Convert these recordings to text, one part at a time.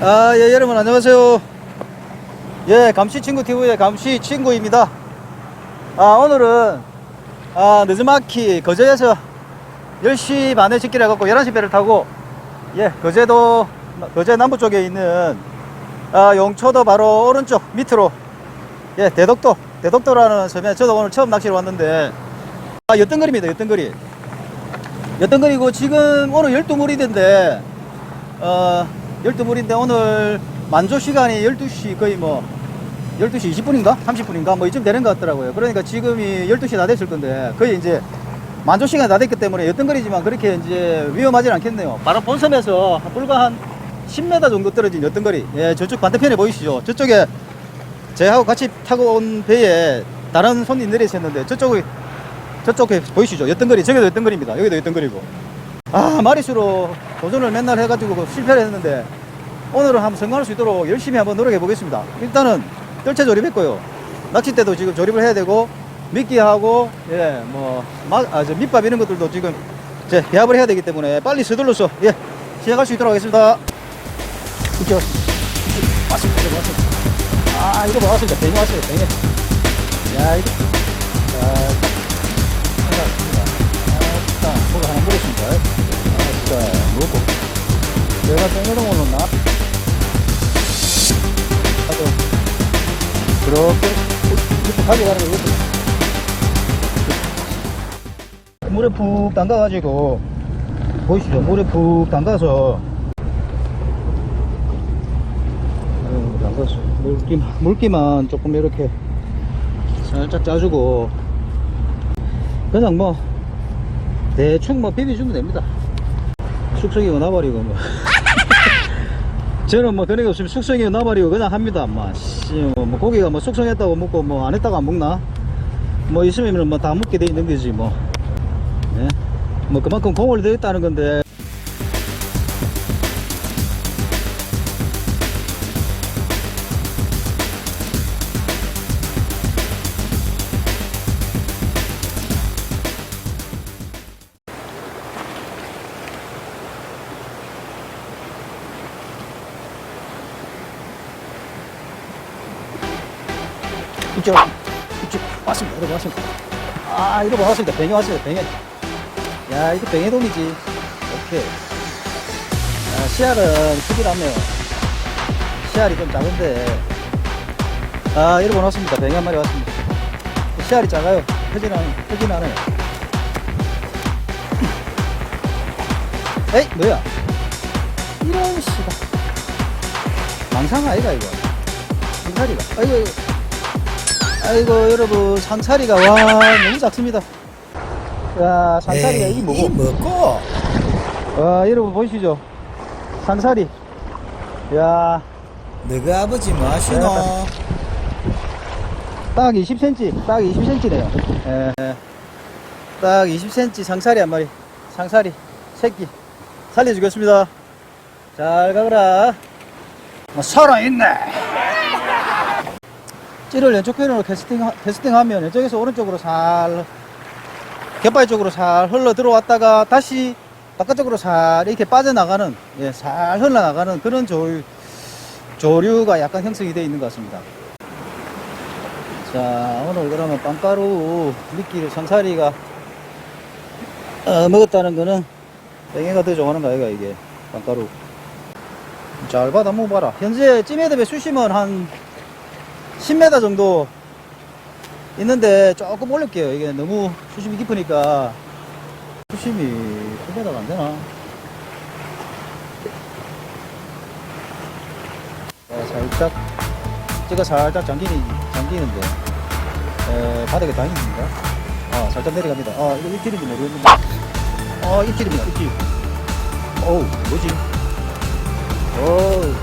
아, 예, 여러분 안녕하세요. 예, 감시 친구 TV의 감시 친구입니다. 아, 오늘은 아, 늦은마키 거제에서 10시 반에 집기를 해갖고 11시 배를 타고 예, 거제도 거제 남부 쪽에 있는 아, 용초도 바로 오른쪽 밑으로 예, 대덕도 대덕도라는 섬에 저도 오늘 처음 낚시를 왔는데 아, 엿등거리입니다. 엿등거리. 엿등거리고 지금 오늘 12무리인데 어, 12물인데 오늘 만조 시간이 12시 거의 뭐 12시 20분인가? 30분인가? 뭐 이쯤 되는 것 같더라고요. 그러니까 지금이 12시 다 됐을 건데 거의 이제 만조 시간이 다 됐기 때문에 엿등거리지만 그렇게 이제 위험하진 않겠네요. 바로 본섬에서 불과 한 10m 정도 떨어진 엿등거리. 예, 저쪽 반대편에 보이시죠? 저쪽에 제하고 같이 타고 온 배에 다른 손님 내려 있었는데 저쪽에 저쪽에 보이시죠? 엿등거리. 저기도 엿등거리입니다. 여기도 엿등거리고. 아 마리수로 도전을 맨날 해가지고 실패를 했는데 오늘은 한번 성공할 수 있도록 열심히 한번 노력해 보겠습니다. 일단은 뜰채 조립했고요. 낚싯대도 지금 조립을 해야 되고 미끼하고 예 뭐 아, 저 밑밥 이런 것들도 지금 제 배합을 해야 되기 때문에 빨리 서둘러서 예 시작할 수 있도록 하겠습니다. 이쪽 왔습니다. 왔습니다. 아 이거 뭐 왔습니다. 뱅이 왔어요. 뱅이. 야 이거 내가 땡겨놓은 걸로 나? 하도. 그렇게 이렇게 가져가는 거 이렇게. 물에 푹 담가가지고 보이시죠? 물에 푹 담가서. 어, 담가서. 물기, 물기만 조금 이렇게 살짝 짜주고. 그냥 뭐 대충 뭐 비벼주면 됩니다. 숙성이 나버리고 뭐 저는 뭐 그런 게 없으면 숙성이 나버리고 그냥 합니다. 뭐, 씨, 뭐, 뭐 고기가 뭐 숙성했다고 먹고 뭐 안 했다고 안 먹나? 뭐 있으면 뭐 다 먹게 돼 있는 거지 뭐. 예? 뭐 그만큼 공을 들였다는 건데 이쪽 이쪽. 왔습니다. 이거 왔습니다. 아 이거 왔습니다. 뱅이 왔어요. 뱅이. 야 이거 뱅이돔이지. 오케이. 아, 씨알은 크기라네요. 씨알이 좀 작은데. 아 이거 왔습니다. 뱅이 한 마리 왔습니다. 씨알이 작아요. 크지는 크진 않아요. 에이 뭐야? 이런 씨가 망상 아이가 이거. 상사리가. 아이고 아이고 아이고 여러분 상사리가 와 너무 작습니다 야 상사리가 에이, 이 뭐고 이 먹고 와 여러분 보이시죠 상사리 야 너가 아버지 뭐 하시노? 딱 20cm, 딱 20cm네요. 예, 예. 딱 20cm 상사리 한 마리, 상사리 새끼 살려주겠습니다. 잘 가거라. 뭐 살아있네. 찌를 왼쪽 편으로 캐스팅, 캐스팅하면 왼쪽에서 오른쪽으로 살, 갯바위 쪽으로 살 흘러 들어왔다가 다시 바깥쪽으로 살 이렇게 빠져나가는, 예, 살 흘러나가는 그런 조류, 조류가 약간 형성이 되어 있는 것 같습니다. 자 오늘 그러면 빵가루 미끼를 상사리가 어, 먹었다는 거는 땡이가 더 좋아하는 거 아이가 이게 빵가루 잘 받아 먹어봐라 현재 찌매듭의 수심은 한 10m 정도 있는데 조금 올릴게요. 이게 너무 수심이 깊으니까. 수심이 10m가 안 되나? 자, 살짝 제가 살짝 잠기니, 잠기는데. 에, 바닥에 다행입니다. 아 살짝 내려갑니다. 아 이거 입질인지 모르겠는데. 아 입질입니다 입질 어우 뭐지? 어우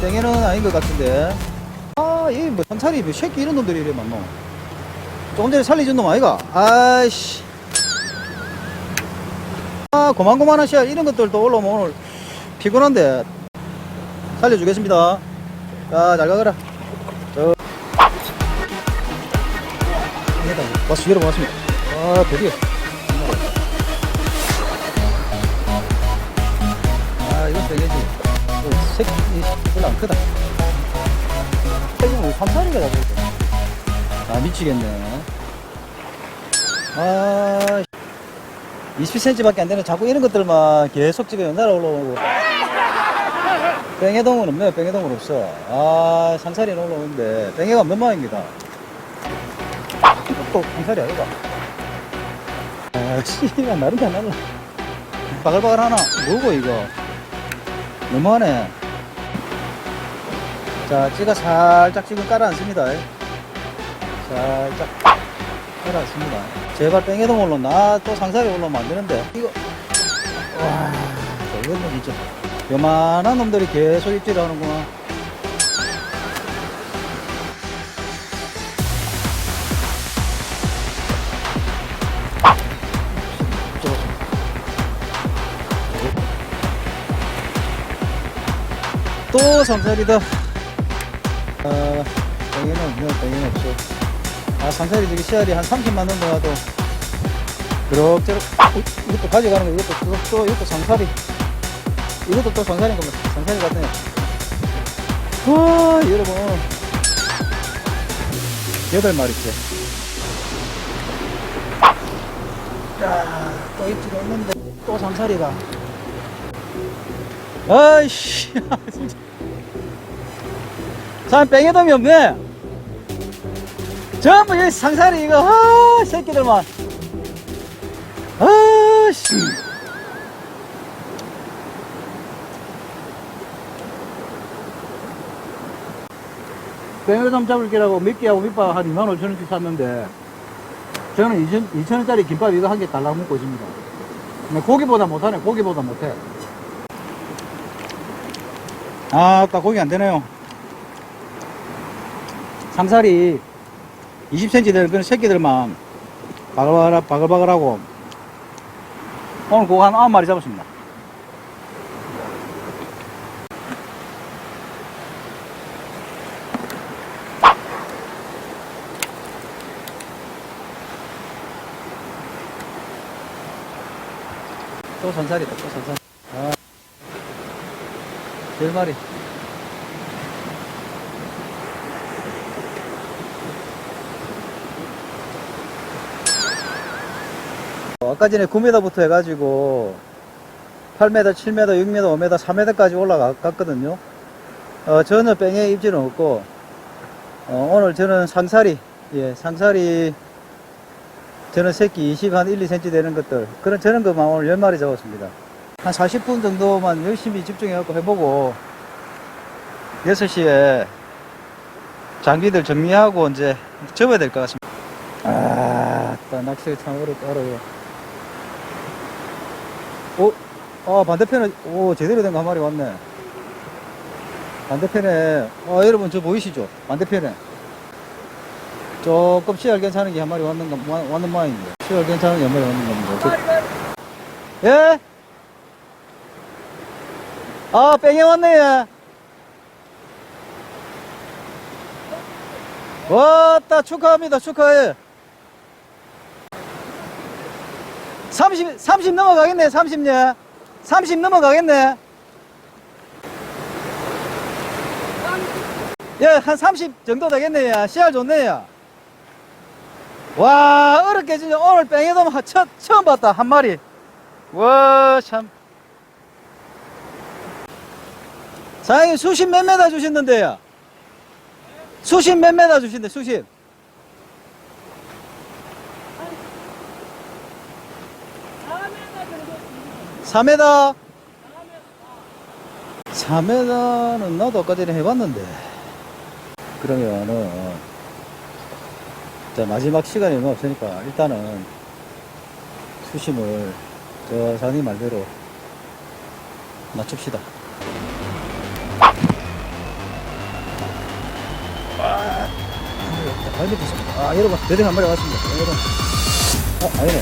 땡에는 아닌 것 같은데. 아 이뭐 산살이 뭐 새끼 이런 놈들이 이래 많노 조금 전에 살리준 놈 아이가 아이씨 아 고만고만한 씨알 이런 것들도 올라오면 오늘 피곤한데 살려주겠습니다 자, 잘 가거라. 저. 왔어, 여러분 왔습니다. 아, 드디어. 아, 이건 되겠지. 새끼 별로 안 크다. 잡고 있어? 아, 미치겠네. 아, 20cm밖에 안 되는 자꾸 이런 것들만 계속 집에 연달아 올라오고. 뺑해동은 없네요. 뺑해동은 없어. 아, 상살이 올라오는데, 뺑해가 몇 마입니다. 또 상살이 아이가. 아, 씨발, 나름 잘 날라. 바글바글 하나. 뭐고, 이거? 너무하네. 자, 찌가 살짝 지금 깔아앉습니다. 살짝 깔아앉습니다. 제발 뺑해동 올라나 또 상살이 올라오면 안 되는데. 이거, 와, 이거는 진짜. 요만한 놈들이 계속 입질을 하는구나. 또 상살이다. 아, 땡이는 없네요. 땡이는 없어. 아, 상살이 저기 씨알이 한 30만 원 정도 그럭저럭. 어, 이것도 가져가는 거, 이것도, 또, 또, 이것도 상살이. 이것도 또 상살인 겁니다. 상살이 같네요. 와, 여러분. 여덟 마리째. 야, 또 입질 없는데, 또 상살이가. 아이씨, 진짜. 참, 뺑에돔이 없네. 전부 이 상살이 이거, 아, 새끼들만. 아, 씨. 뺑에돔 잡을 기라고 미끼하고 밑밥 한 2만 5천 원씩 샀는데, 저는 2천, 2천 원짜리 김밥 이거 한 개 달라고 먹고 있습니다. 근데 고기보다 못하네, 고기보다 못해. 아, 딱 고기 안 되네요. 상살이 20cm 되는 그런 새끼들만 바글바글, 바글바글하고 오늘 그거 한 9마리 잡았습니다. 또 산살이다, 또 산살. 아, 열 마리. 어, 아까 전에 9m부터 해가지고 8m, 7m, 6m, 5m, 4m까지 올라갔거든요. 어, 전혀 뺑에 입지는 없고, 어, 오늘 저는 상사리, 예, 상사리, 저는 새끼 20, 한 1, 2cm 되는 것들, 그런 저런 것만 오늘 10마리 잡았습니다. 한 40분 정도만 열심히 집중해갖고 해보고, 6시에 장비들 정리하고 이제 접어야 될 것 같습니다. 아, 또 낚시가 참 어렵, 어려워. 오, 아, 반대편에, 오, 제대로 된 거 한 마리 왔네. 반대편에, 아, 여러분, 저 보이시죠? 반대편에. 조금 씨알 괜찮은 게 한 마리 왔는, 거, 와- 왔는 모양입니다. 씨알 괜찮은 게 한 마리 왔는 겁니다. 그- 예? 아, 뺑에 왔네, 예. 왔다, 축하합니다, 축하해. 30, 30 넘어가겠네, 30년. 30 넘어가겠네. 예, 한30 정도 되겠네, 야. 씨알 좋네, 야. 와, 어렵게 진짜 오늘 처, 처음 봤다, 한 마리. 와, 참. 사장님, 수심 몇 메다 주셨는데요? 수심 몇 메다 주신대, 수심. 4m? 4m는 나도 아까 전에 해봤는데. 그러면은, 자, 마지막 시간이 얼마 없으니까, 일단은, 수심을, 저 사장님 말대로, 맞춥시다. 아. 아, 여러분, 대등 한 마리 왔습니다. 아, 여러분. 어, 아니네.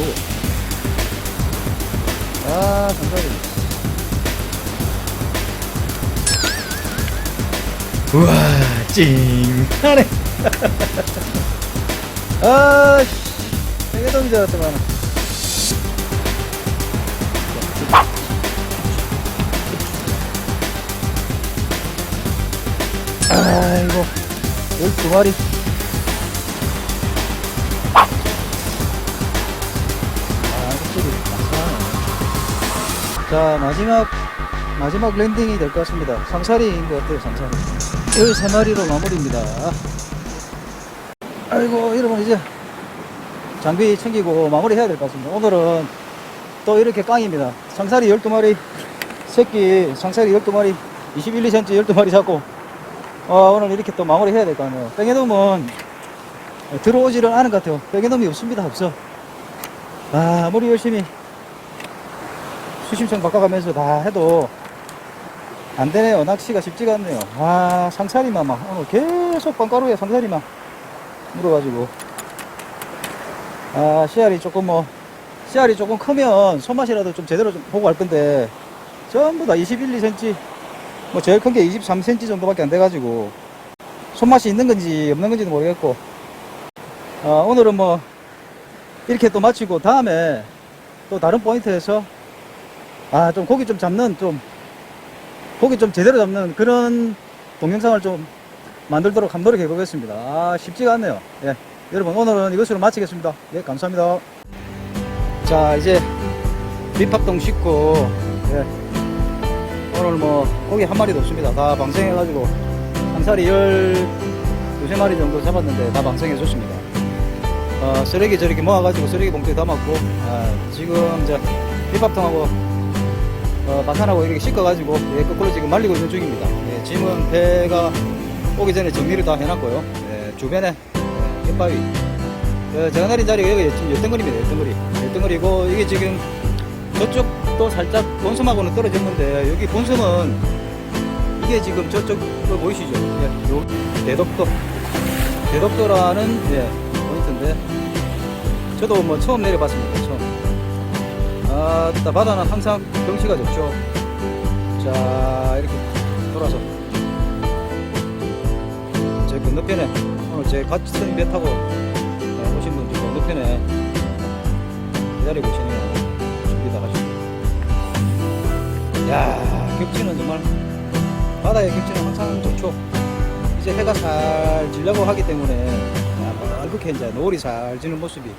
오. 아, 감사합니다. 우와, 찡하네. 아, 씨. 세게 던지 알았더만. 아이고, 12마리. 자, 마지막, 마지막 랜딩이 될 것 같습니다. 상사리인 것 같아요, 상사리. 13마리로 마무리입니다. 아이고, 여러분, 이제 장비 챙기고 마무리 해야 될 것 같습니다. 오늘은 또 이렇게 깡입니다. 상사리 12마리, 새끼 상사리 12마리, 21, 2cm 12마리 잡고, 어, 오늘 이렇게 또 마무리 해야 될거 아니에요. 뺑에돔은 들어오지를 않은 것 같아요. 뺑에돔이 없습니다, 없어. 아, 아무리 열심히 수심청 바꿔가면서 다 해도 안 되네요. 낚시가 쉽지가 않네요. 아, 상사리만 막, 오늘 계속 빵가루에 상사리만 물어가지고. 아, 씨알이 조금 뭐, 씨알이 조금 크면 손맛이라도 좀 제대로 좀 보고 할 건데, 전부 다 21, 2cm, 뭐 제일 큰 게 23cm 정도밖에 안 돼가지고, 손맛이 있는 건지 없는 건지도 모르겠고, 아, 오늘은 뭐, 이렇게 또 마치고, 다음에 또 다른 포인트에서, 아, 좀 고기 좀 잡는, 좀, 고기 좀 제대로 잡는 그런 동영상을 좀 만들도록 한 노력해 보겠습니다. 아, 쉽지가 않네요. 예. 여러분, 오늘은 이것으로 마치겠습니다. 예, 감사합니다. 자, 이제 밑밥동 씻고, 예. 오늘 뭐, 고기 한 마리도 없습니다. 다 방생해가지고, 한 살이 열, 두세 마리 정도 잡았는데, 다 방생해 줬습니다. 어, 쓰레기 저렇게 모아가지고 쓰레기 봉투에 담았고, 아, 지금 이제 밑밥통하고, 어, 마산하고 이렇게 씻어가지고, 예, 거꾸로 지금 말리고 있는 중입니다. 예, 짐은 배가 오기 전에 정리를 다 해놨고요. 예, 주변에, 예, 갯바위. 어, 제가 내린 자리가 여기 지금 열등거리입니다. 열등거리. 열등거리고, 이게 지금 저쪽도 살짝 본섬하고는 떨어졌는데, 여기 본섬은 이게 지금 저쪽, 거 보이시죠? 예, 요, 대덕도. 대덕도라는, 예, 포인트인데, 저도 뭐 처음 내려봤습니다. 아, 일단 바다는 항상 경치가 좋죠. 자, 이렇게 돌아서. 제 건너편에, 오늘 제 같은 배 타고 아, 오신 분들 건너편에 기다리고 계시네요. 준비 다 가시고. 야, 격지는 정말, 바다의 격지는 항상 좋죠. 이제 해가 살 지려고 하기 때문에, 야, 뭐, 얼굴게 이제 노을이 살 지는 모습이